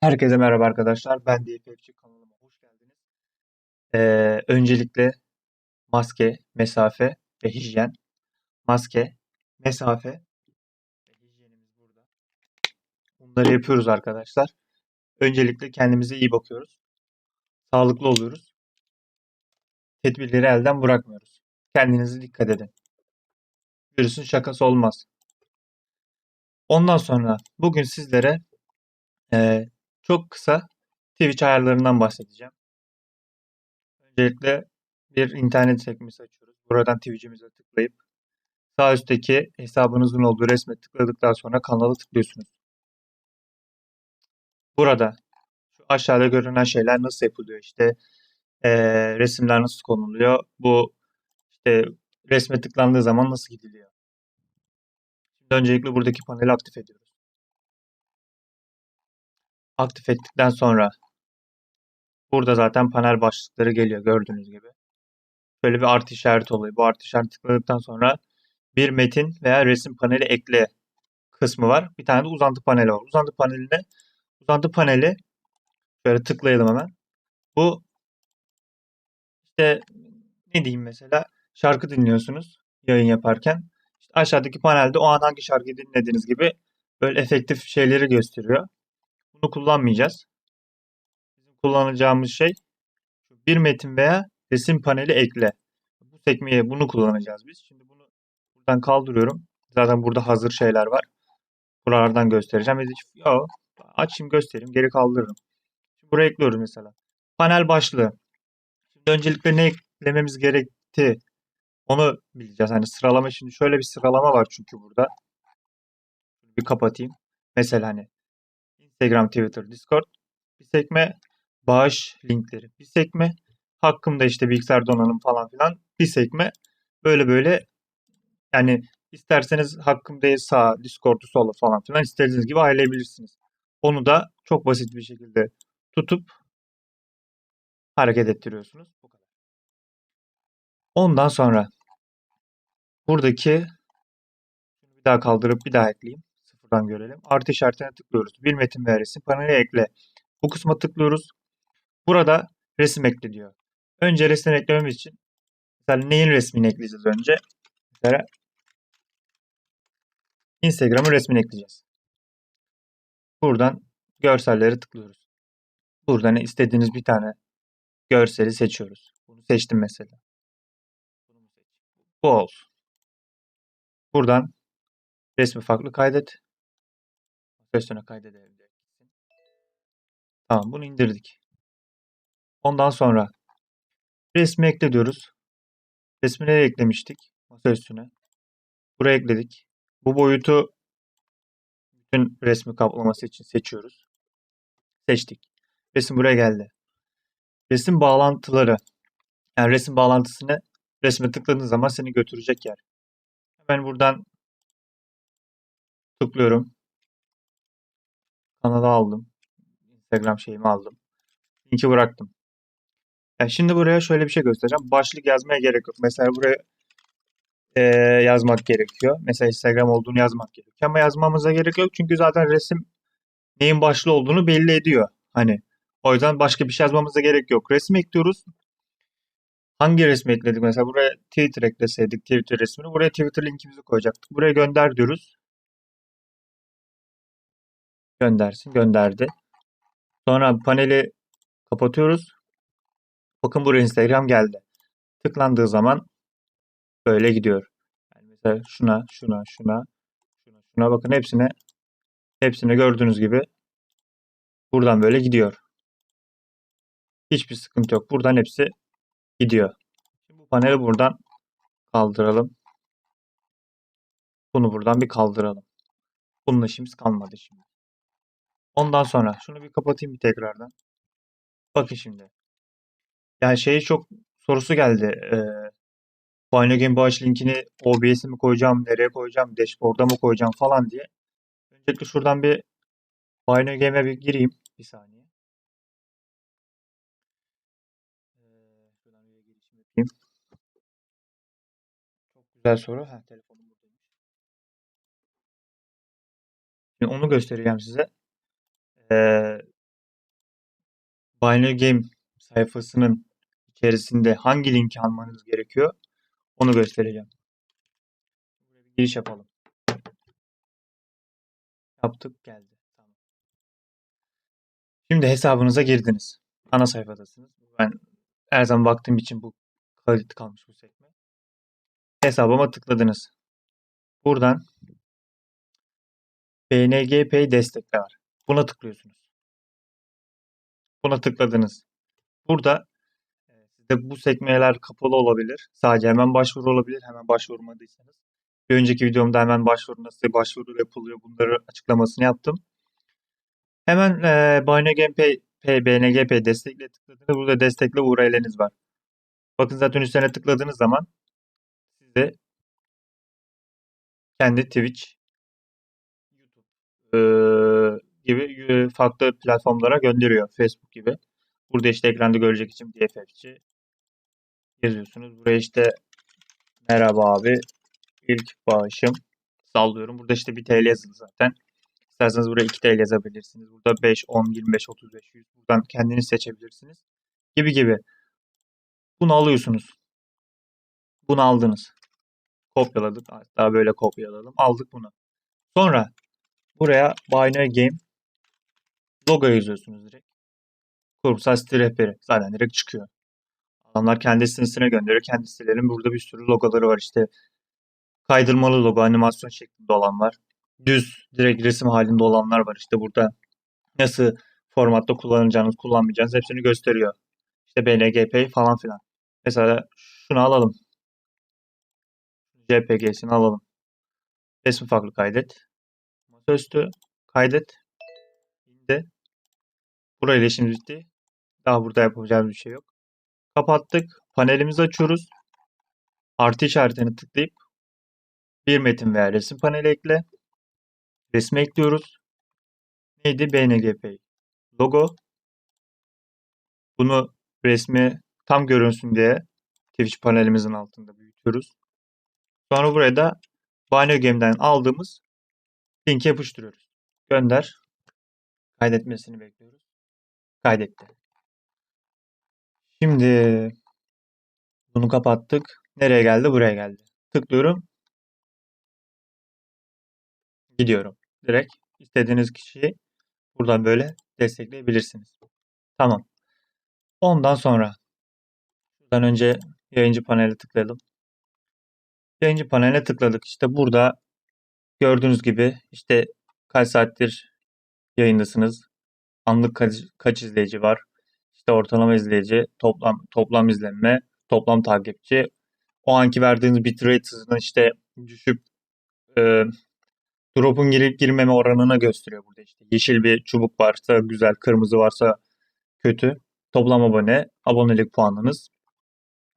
Herkese merhaba arkadaşlar. Ben DFFC kanalıma hoş geldiniz. Ee, öncelikle maske, mesafe ve hijyen. Maske, mesafe ve hijyenimiz burada. Bunları yapıyoruz arkadaşlar. Öncelikle kendimize iyi bakıyoruz. Sağlıklı oluyoruz. Tedbirleri elden bırakmıyoruz. Kendinize dikkat edin. Virüsün şakası olmaz. Ondan sonra bugün sizlere e, çok kısa Twitch ayarlarından bahsedeceğim. Öncelikle bir internet sekmesi açıyoruz. Buradan Twitch'imize tıklayıp sağ üstteki hesabınızın olduğu resme tıkladıktan sonra kanalı tıklıyorsunuz. Burada şu aşağıda görünen şeyler nasıl yapılıyor? İşte ee, resimler nasıl konuluyor? Bu işte resme tıklandığı zaman nasıl gidiliyor? Şimdi öncelikle buradaki paneli aktif ediyoruz. Aktif ettikten sonra burada zaten panel başlıkları geliyor gördüğünüz gibi. Şöyle bir artı işareti oluyor. Bu artı işareti tıkladıktan sonra bir metin veya resim paneli ekle kısmı var. Bir tane de uzantı paneli var. Uzantı paneline uzantı paneli şöyle tıklayalım hemen. Bu işte ne diyeyim mesela şarkı dinliyorsunuz yayın yaparken. İşte aşağıdaki panelde o an hangi şarkıyı dinlediğiniz gibi böyle efektif şeyleri gösteriyor. Bunu kullanmayacağız. Bizim kullanacağımız şey bir metin veya resim paneli ekle. Bu sekmeye bunu kullanacağız biz. Şimdi bunu buradan kaldırıyorum. Zaten burada hazır şeyler var. Buralardan göstereceğim. Yo, açayım göstereyim. Geri kaldırırım. Şimdi buraya ekliyoruz mesela. Panel başlığı. Şimdi öncelikle ne eklememiz gerekti onu bileceğiz. Hani sıralama şimdi şöyle bir sıralama var çünkü burada. Bir kapatayım. Mesela hani Instagram, Twitter, Discord bir sekme, bağış linkleri bir sekme, hakkımda işte bilgisayar donanım falan filan bir sekme. Böyle böyle yani isterseniz hakkımda sağ, Discord'u sola falan filan istediğiniz gibi ayarlayabilirsiniz. Onu da çok basit bir şekilde tutup hareket ettiriyorsunuz. Bu kadar. Ondan sonra buradaki bir daha kaldırıp bir daha ekleyeyim. Sıfırdan görelim. Artı işaretine tıklıyoruz. Bir metin ve resim paneli ekle. Bu kısma tıklıyoruz. Burada resim ekle diyor. Önce resim eklememiz için mesela neyin resmini ekleyeceğiz önce? Mesela Instagram'ın resmini ekleyeceğiz. Buradan görselleri tıklıyoruz. Buradan istediğiniz bir tane görseli seçiyoruz. Bunu seçtim mesela. Bu olsun. Buradan resmi farklı kaydet. Üstüne kaydedelim. Tamam bunu indirdik. Ondan sonra resmi ekle diyoruz. Resmi nereye eklemiştik? Masa üstüne. Buraya ekledik. Bu boyutu bütün resmi kaplaması için seçiyoruz. Seçtik. Resim buraya geldi. Resim bağlantıları. Yani resim bağlantısını resme tıkladığın zaman seni götürecek yer. Hemen buradan tıklıyorum. Kanala aldım. Instagram şeyimi aldım. Linki bıraktım. Yani şimdi buraya şöyle bir şey göstereceğim. Başlık yazmaya gerek yok. Mesela buraya e, yazmak gerekiyor. Mesela Instagram olduğunu yazmak gerekiyor. Ama yazmamıza gerek yok. Çünkü zaten resim neyin başlığı olduğunu belli ediyor. Hani o yüzden başka bir şey yazmamıza gerek yok. Resim ekliyoruz. Hangi resmi ekledik? Mesela buraya Twitter ekleseydik Twitter resmini. Buraya Twitter linkimizi koyacaktık. Buraya gönder diyoruz. Göndersin. Gönderdi. Sonra paneli kapatıyoruz. Bakın buraya Instagram geldi. Tıklandığı zaman böyle gidiyor. Yani mesela şuna, şuna, şuna, şuna, şuna bakın hepsine hepsine gördüğünüz gibi buradan böyle gidiyor. Hiçbir sıkıntı yok. Buradan hepsi gidiyor. Şimdi bu paneli buradan kaldıralım. Bunu buradan bir kaldıralım. Bunun işimiz kalmadı şimdi. Ondan sonra şunu bir kapatayım bir tekrardan. Bakın şimdi. Yani şeyi çok sorusu geldi. Ee, Binary bağış linkini OBS'e mi koyacağım, nereye koyacağım, dashboard'a mı koyacağım falan diye. Öncelikle şuradan bir Binary Game'e bir gireyim. Bir saniye. Bir girişim yapayım. Çok güzel soru. Ha, telefonum buradaymış. Şimdi onu göstereceğim size. Binary Game sayfasının içerisinde hangi linki almanız gerekiyor onu göstereceğim. Giriş yapalım. Yaptık geldi. Tamam. Şimdi hesabınıza girdiniz. Ana sayfadasınız. Ben her zaman baktığım için bu kayıt kalmış bu sekme. Hesabıma tıkladınız. Buradan BNG Pay destekle var. Buna tıklıyorsunuz. Buna tıkladınız. Burada e, sizde bu sekmeler kapalı olabilir. Sadece hemen başvuru olabilir. Hemen başvurmadıysanız. Bir önceki videomda hemen başvuru nasıl başvuru yapılıyor bunları açıklamasını yaptım. Hemen e, BNG Pay, Pay, BNG Pay destekle tıkladığınızda burada destekle URL'iniz var. Bakın zaten üstüne tıkladığınız zaman size kendi Twitch, YouTube e, gibi farklı platformlara gönderiyor. Facebook gibi. Burada işte ekranda görecek için DFF'ci yazıyorsunuz. Buraya işte merhaba abi ilk bağışım sallıyorum. Burada işte bir TL yazılı zaten. İsterseniz buraya 2 TL yazabilirsiniz. Burada 5, 10, 25, 35, 100 buradan kendiniz seçebilirsiniz. Gibi gibi. Bunu alıyorsunuz. Bunu aldınız. Kopyaladık. Hatta böyle kopyaladım. Aldık bunu. Sonra buraya Binary Game logo yazıyorsunuz direkt. Kurumsal site rehberi. Zaten direkt çıkıyor. Adamlar kendi sitesine gönderiyor. Kendi sitelerinin burada bir sürü logoları var. İşte kaydırmalı logo, animasyon şeklinde olan var. Düz, direkt resim halinde olanlar var. İşte burada nasıl formatta kullanacağınız, kullanmayacağınız hepsini gösteriyor. İşte BNGP falan filan. Mesela şunu alalım. JPG'sini alalım. Resmi farklı kaydet. Masaüstü kaydet. İndi. Burayla işimiz bitti. Daha burada yapacağımız bir şey yok. Kapattık. Panelimizi açıyoruz. Artı işaretini tıklayıp bir metin veya resim paneli ekle. Resmi ekliyoruz. Neydi? BNGP. Logo. Bunu resmi tam görünsün diye Twitch panelimizin altında büyütüyoruz. Sonra buraya da Binary Game'den aldığımız linki yapıştırıyoruz. Gönder. Kaydetmesini bekliyoruz. Kaydetti. Şimdi bunu kapattık. Nereye geldi? Buraya geldi. Tıklıyorum. Gidiyorum. Direkt istediğiniz kişiyi buradan böyle destekleyebilirsiniz. Tamam. Ondan sonra buradan önce yayıncı paneli tıklayalım. Yayıncı paneline tıkladık. İşte burada gördüğünüz gibi işte kaç saattir yayındasınız. Anlık kaç, kaç izleyici var. İşte ortalama izleyici, toplam toplam izlenme, toplam takipçi. O anki verdiğiniz bitrate hızını işte düşüp e, drop'un girip girmeme oranına gösteriyor burada işte. Yeşil bir çubuk varsa güzel, kırmızı varsa kötü. Toplam abone, abonelik puanınız.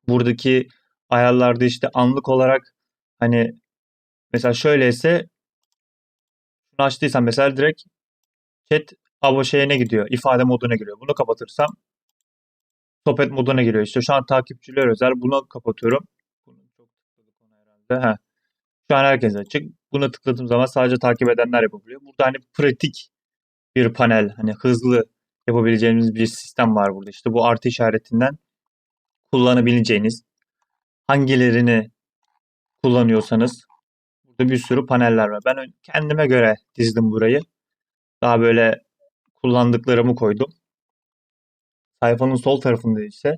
Buradaki ayarlarda işte anlık olarak hani mesela şöyleyse şunu açtıysam mesela direkt chat abo şeyine gidiyor. ifade moduna giriyor. Bunu kapatırsam sohbet moduna giriyor. İşte şu an takipçiler özel. Bunu kapatıyorum. Heh. Şu an herkes açık. Buna tıkladığım zaman sadece takip edenler yapabiliyor. Burada hani pratik bir panel. Hani hızlı yapabileceğimiz bir sistem var burada. İşte bu artı işaretinden kullanabileceğiniz hangilerini kullanıyorsanız burada bir sürü paneller var. Ben kendime göre dizdim burayı. Daha böyle kullandıklarımı koydum. Sayfanın sol tarafında ise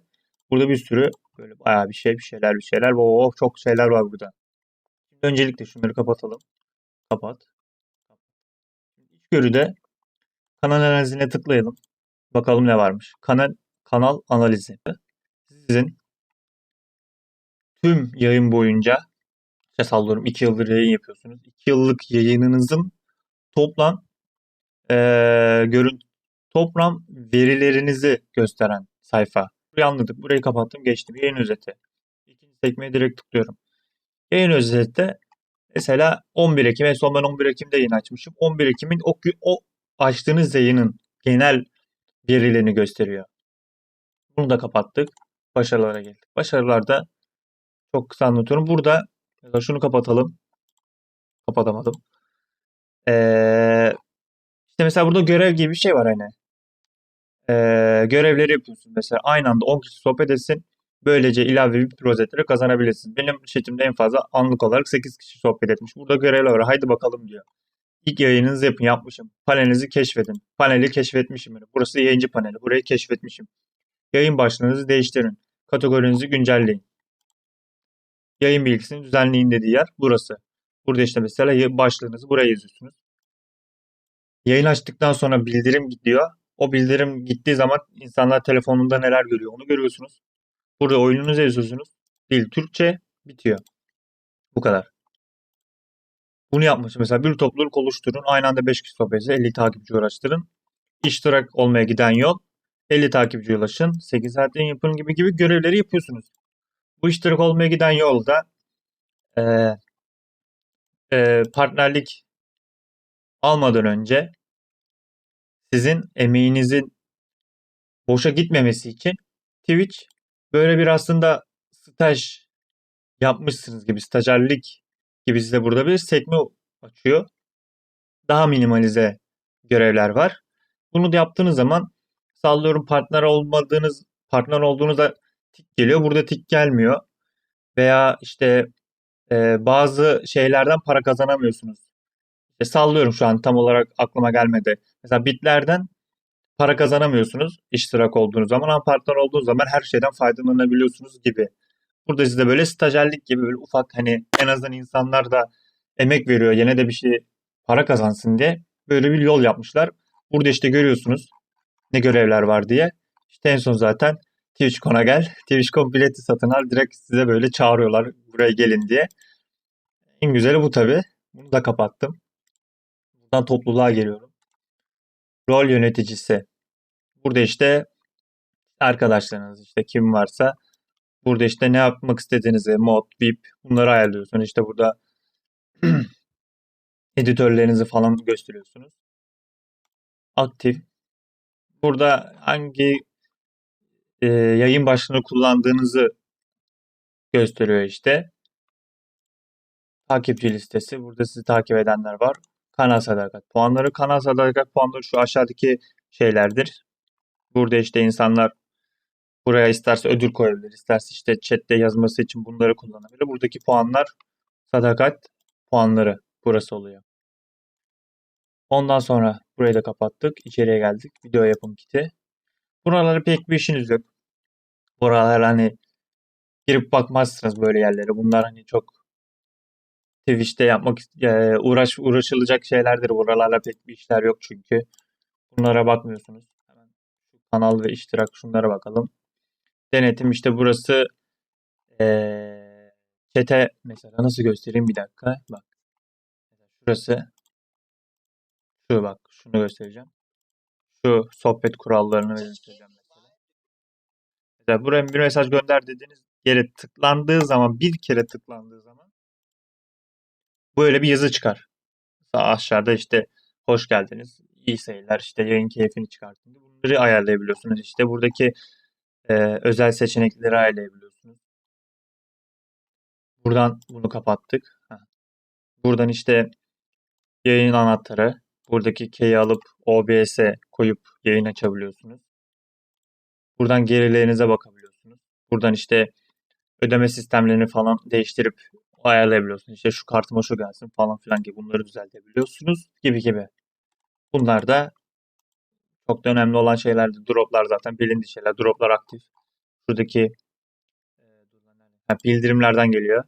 burada bir sürü böyle bayağı bir şey, bir şeyler, bir şeyler. Oo, çok şeyler var burada. Şimdi öncelikle şunları kapatalım. Kapat. İçgörüde kanal analizine tıklayalım. Bakalım ne varmış. Kanal kanal analizi. Sizin tüm yayın boyunca işte sallıyorum 2 yıldır yayın yapıyorsunuz. 2 yıllık yayınınızın toplam e, görüntü toplam verilerinizi gösteren sayfa. Burayı anladık. Burayı kapattım. Geçtim. Yayın özeti. İkinci sekmeye direkt tıklıyorum. Yayın özette mesela 11 Ekim. En son ben 11 Ekim'de yayın açmışım. 11 Ekim'in o, o açtığınız yayının genel verilerini gösteriyor. Bunu da kapattık. Başarılara geldik. Başarılarda çok kısa anlatıyorum. Burada şunu kapatalım. Kapatamadım. Ee, işte mesela burada görev gibi bir şey var hani. eee, görevleri yapıyorsun. Mesela aynı anda 10 kişi sohbet etsin. Böylece ilave VIP rozetleri kazanabilirsin. Benim chatimde en fazla anlık olarak 8 kişi sohbet etmiş. Burada görevler var. Haydi bakalım diyor. İlk yayınınızı yapın yapmışım. Panelinizi keşfedin. Paneli keşfetmişim. Burası yayıncı paneli. Burayı keşfetmişim. Yayın başlığınızı değiştirin. Kategorinizi güncelleyin. Yayın bilgisini düzenleyin dediği yer burası. Burada işte mesela başlığınızı buraya yazıyorsunuz. Yayın açtıktan sonra bildirim gidiyor. O bildirim gittiği zaman insanlar telefonunda neler görüyor onu görüyorsunuz. Burada oyununuzu yazıyorsunuz. Dil Türkçe bitiyor. Bu kadar. Bunu yapmış. Mesela bir topluluk oluşturun. Aynı anda 5 kişi sohbet edin, 50 takipçi uğraştırın. İştirak olmaya giden yol 50 takipçi ulaşın. 8 saatten yapın gibi gibi görevleri yapıyorsunuz. Bu iştirak olmaya giden yolda eee eee, partnerlik almadan önce sizin emeğinizin boşa gitmemesi için Twitch böyle bir aslında staj yapmışsınız gibi stajyerlik gibi size burada bir sekme açıyor. Daha minimalize görevler var. Bunu da yaptığınız zaman sallıyorum partner olmadığınız partner olduğunuzda tik geliyor. Burada tik gelmiyor. Veya işte e, bazı şeylerden para kazanamıyorsunuz. İşte sallıyorum şu an tam olarak aklıma gelmedi. Mesela bitlerden para kazanamıyorsunuz iştirak olduğunuz zaman ama partner olduğunuz zaman her şeyden faydalanabiliyorsunuz gibi. Burada size böyle stajyerlik gibi böyle ufak hani en azından insanlar da emek veriyor yine de bir şey para kazansın diye böyle bir yol yapmışlar. Burada işte görüyorsunuz ne görevler var diye. İşte en son zaten Twitch.com'a gel. Twitch.com bileti satın al. Direkt size böyle çağırıyorlar buraya gelin diye. En güzeli bu tabi. Bunu da kapattım. Buradan topluluğa geliyorum. Rol yöneticisi. Burada işte arkadaşlarınız işte kim varsa burada işte ne yapmak istediğinizi mod, VIP bunları ayarlıyorsunuz. İşte burada editörlerinizi falan gösteriyorsunuz. Aktif. Burada hangi e, yayın başlığını kullandığınızı gösteriyor işte. Takipçi listesi. Burada sizi takip edenler var. Kanal sadakat puanları. Kanal sadakat puanları şu aşağıdaki şeylerdir. Burada işte insanlar buraya isterse ödül koyabilir, isterse işte chatte yazması için bunları kullanabilir. Buradaki puanlar sadakat puanları burası oluyor. Ondan sonra burayı da kapattık. İçeriye geldik. Video yapım kiti. Buralara pek bir işiniz yok. Buralar hani girip bakmazsınız böyle yerlere. Bunlar hani çok Twitch'te yapmak e, uğraş uğraşılacak şeylerdir. Buralarla pek bir işler yok çünkü. Bunlara bakmıyorsunuz. Hemen şu kanal ve iştirak şunlara bakalım. Denetim işte burası eee chat'e mesela nasıl göstereyim bir dakika. Bak. Şurası şu bak şunu göstereceğim. Şu sohbet kurallarını göstereceğim mesela. Mesela buraya bir mesaj gönder dediğiniz yere tıklandığı zaman bir kere tıklandığı zaman böyle bir yazı çıkar. Sağ aşağıda işte hoş geldiniz, iyi seyirler, işte yayın keyfini çıkartın. Bunları ayarlayabiliyorsunuz. İşte buradaki e, özel seçenekleri ayarlayabiliyorsunuz. Buradan bunu kapattık. Buradan işte yayın anahtarı. Buradaki key'i alıp OBS'e koyup yayın açabiliyorsunuz. Buradan gerilerinize bakabiliyorsunuz. Buradan işte ödeme sistemlerini falan değiştirip ayarlayabiliyorsunuz. İşte şu kartıma şu gelsin falan filan gibi bunları düzeltebiliyorsunuz gibi gibi. Bunlar da çok da önemli olan şeylerdi. Droplar zaten bilindik şeyler. Droplar aktif. Şuradaki e, ha, bildirimlerden geliyor.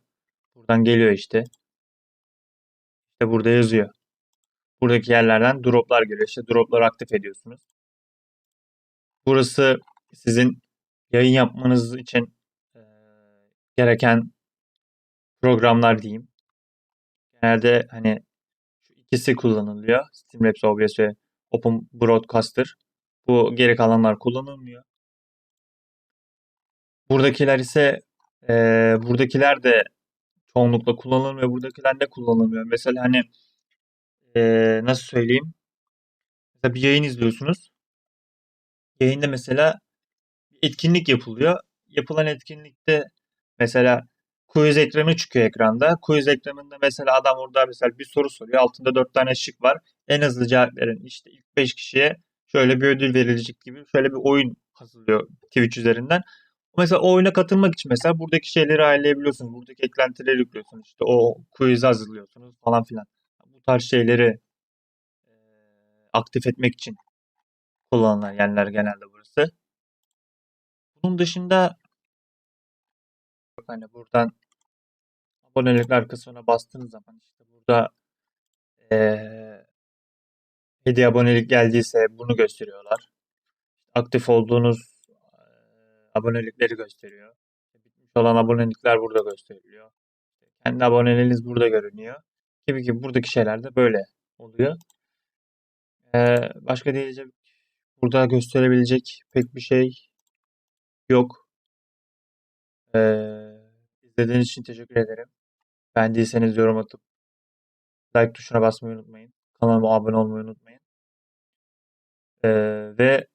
Buradan geliyor işte. İşte burada yazıyor. Buradaki yerlerden droplar geliyor. İşte dropları aktif ediyorsunuz. Burası sizin yayın yapmanız için e, gereken programlar diyeyim. Genelde hani şu ikisi kullanılıyor. Streamlabs OBS ve Open Broadcaster. Bu geri kalanlar kullanılmıyor. Buradakiler ise e, buradakiler de çoğunlukla kullanılmıyor. Buradakiler ne kullanılmıyor? Mesela hani e, nasıl söyleyeyim? Mesela bir yayın izliyorsunuz. Yayında mesela etkinlik yapılıyor. Yapılan etkinlikte mesela quiz ekranı çıkıyor ekranda. Quiz ekranında mesela adam orada mesela bir soru soruyor. Altında dört tane şık var. En hızlı cevap veren işte ilk beş kişiye şöyle bir ödül verilecek gibi şöyle bir oyun hazırlıyor Twitch üzerinden. Mesela o oyuna katılmak için mesela buradaki şeyleri ayarlayabiliyorsunuz. Buradaki eklentileri yüklüyorsunuz. İşte o quiz hazırlıyorsunuz falan filan. Bu tarz şeyleri aktif etmek için kullanılan yerler genelde burası. Bunun dışında hani buradan abonelikler kısmına bastığınız zaman işte burada eee hediye abonelik geldiyse bunu gösteriyorlar. Aktif olduğunuz eee, abonelikleri gösteriyor. Bitmiş olan abonelikler burada gösteriliyor. Kendi aboneliğiniz burada görünüyor. Gibi gibi buradaki şeyler de böyle oluyor. Eee, başka diyecek burada gösterebilecek pek bir şey yok. Eee izlediğiniz için teşekkür ederim. Beğendiyseniz yorum atıp like tuşuna basmayı unutmayın. Kanalıma abone olmayı unutmayın. Ee, ve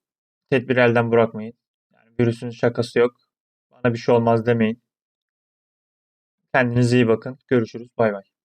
tedbir elden bırakmayın. Yani virüsün şakası yok. Bana bir şey olmaz demeyin. Kendinize iyi bakın. Görüşürüz. Bay bay.